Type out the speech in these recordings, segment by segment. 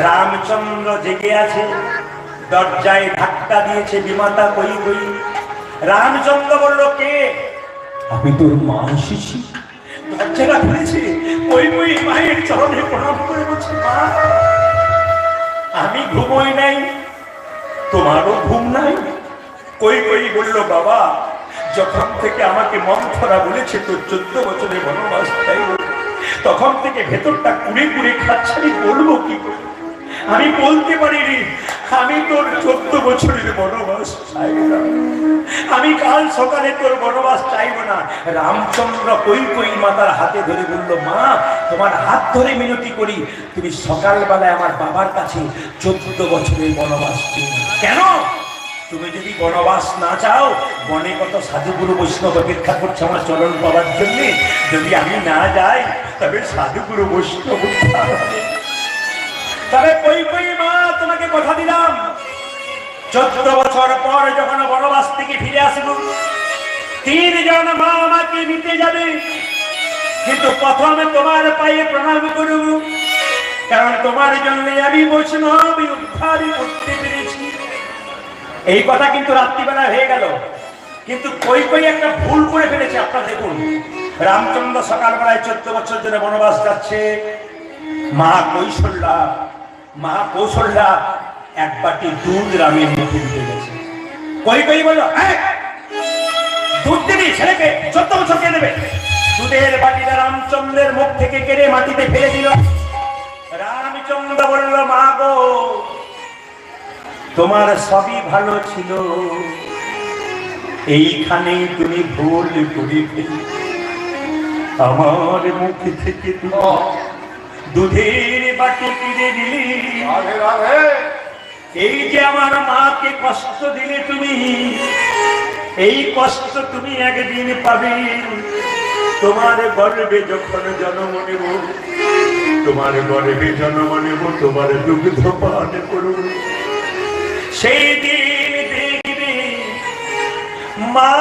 রামচন্দ্র জেগে আছে, দরজায় ধাক্কা দিয়েছে বিমাতা কই কই। রামচন্দ্র বলল, কে? আমি তোর মা এসেছি দরজাটা খুলেছে। কই কই মায়ের চরণে প্রণাম করে বলছে, মা, আমি ঘুমোই নাই, তোমারও ঘুম নাই। কই কই বলল, বাবা, যখন থেকে আমাকে মন্থরা বলেছে তোর চোদ্দ বছরের বনবাস তখন থেকে ভেতরটা কুড়ে কুড়ে খাচ্ছে বলব কি করে? আমি বলতে পারিনি, আমি তোর চোদ্দ বছরের বনবাস চাই না। আমি কাল সকালে তোর বনবাস চাইব না। রামচন্দ্র কই কই মাতার হাতে ধরে বলল, মা, তোমার হাত ধরে মিনতি করি। তুমি সকালবেলায় আমার বাবার কাছে চোদ্দ বছরের বনবাস কেন? তুমি যদি বনবাস না চাও, বনে কত সাধুগুরু বৈষ্ণব অপেক্ষা করছে আমার চলন পাওয়ার জন্যে। যদি আমি না যাই, তবে সাধুগুরু বৈষ্ণব। তবে কই কই মা, তোমাকে কথা দিলাম। চোদ্দ বছর পর যখন বনবাস থেকে ফিরে আসব তিনজন মা আমাকে নিতে যাবে। কিন্তু প্রথমে তোমার পায়ে প্রণাম করব, কারণ তোমার জন্য আমি বৈষ্ণব উদ্ধার করতে পেরেছি। এই কথা কিন্তু রাত্রিবেলা হয়ে গেল। কিন্তু কই কই একটা ভুল করে ফেলেছে আপনারা দেখুন। রামচন্দ্র সকালবেলায় চোদ্দ বছর ধরে বনবাস যাচ্ছে। মা কৌশল্যা মা কৌশল্যা এক বাটি দুধ রামের মুখে দিতে গেছে। কই কই বলল "এই, দুধ দিবি ছেলেকে চোদ্দ বছর কে দেবে। দুধের বাটিটা রামচন্দ্রের মুখ থেকে কেড়ে মাটিতে ফেলে দিল। রামচন্দ্র বলল মা গো তোমার সবই ভালো ছিল। এইখানেই তুমি ভুল করে ফেলি আমার মুখ থেকে তুমি দুধের বাটি কিনে দিলি। এই যে আমার মাকে কষ্ট দিলে তুমি এই কষ্ট তুমি একদিন পাবে। তোমার গর্বে যখন জন্ম নেব তোমার গর্বে জন্ম নেব তোমার দুগ্ধ পান করব সেই দিন দেখবে মা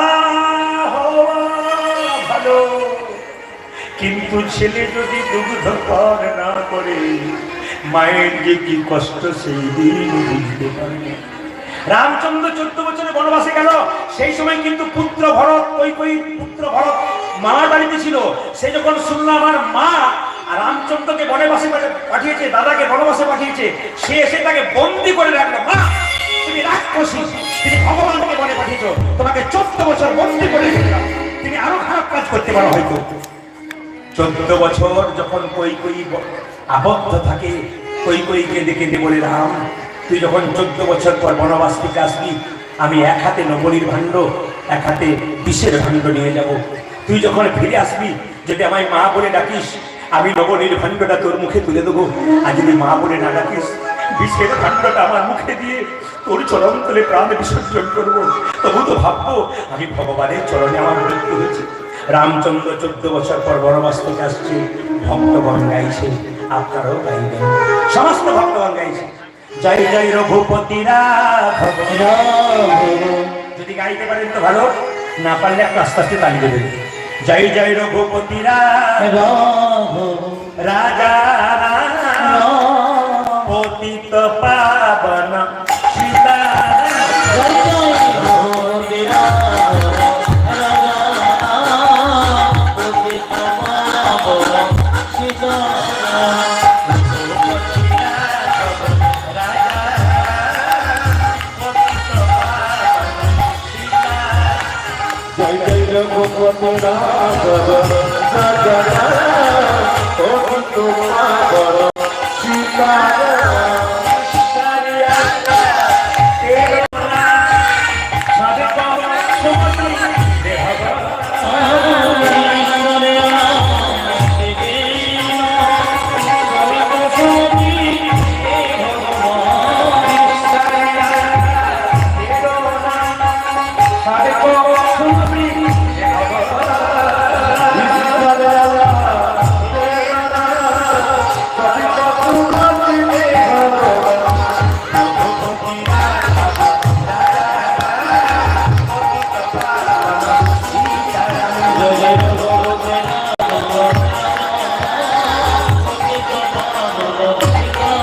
কিন্তু ছেলে যদি দুগ্ধ পান না করে, মায়ের যে কি কষ্ট, সেই দিন বুঝতে পারবে রামচন্দ্র চোদ্দ বছরে বনবাসে গেল। সেই সময় কিন্তু পুত্র ভরত, ওই কই পুত্র ভরত মামার বাড়িতে ছিল। সে যখন শুনলো আমার মা রামচন্দ্রকে বনবাসে পাঠিয়েছে, দাদাকে বনবাসে পাঠিয়েছে, সে এসে তাকে বন্দি করে রাখল। মা, তুমি রাক্ষসী, তুমি ভগবানকে বনে পাঠিয়েছ। তোমাকে চোদ্দ বছর বন্দি করে তুমি আরও খারাপ কাজ করতে পারো হয়তো। চোদ্দ বছর যখন কই কই আবদ্ধ থাকে, কই কইকে দেখে দে বলে রাম। তুই যখন চোদ্দ বছর পর বনবাস থেকে আসবি, আমি এক হাতে নবরীর ভাণ্ড, এক হাতে বিষের ভাণ্ড নিয়ে যাব। তুই যখন ফিরে আসবি, যদি আমায় মা বলে ডাকিস, আমি নবনীর ভাণ্ডটা তোর মুখে তুলে দেবো। আর যদি মা বলে না ডাকিস, বিষের ভাণ্ডটা আমার মুখে দিয়ে তোর চরণ তুলে প্রাণ বিসর্জন করব। তবু তো ভাববো, আমি ভগবানের চরণে আমার মৃত্যু হয়েছে। রামচন্দ্র চোদ্দ বছর পর বনবাস থেকে আসছে, ভক্তগণ গাইছে, আপনারাও গাইবেন। সমস্ত ভক্তগণ গাইছে। জয় জয় রঘুপতি যদি গাইতে পারেন তো ভালো, না পারলে একটু আস্তে আস্তে তালি দেবেন। জয় জয় রঘুপতি রাজা। রাঘব রাজা ও তোমার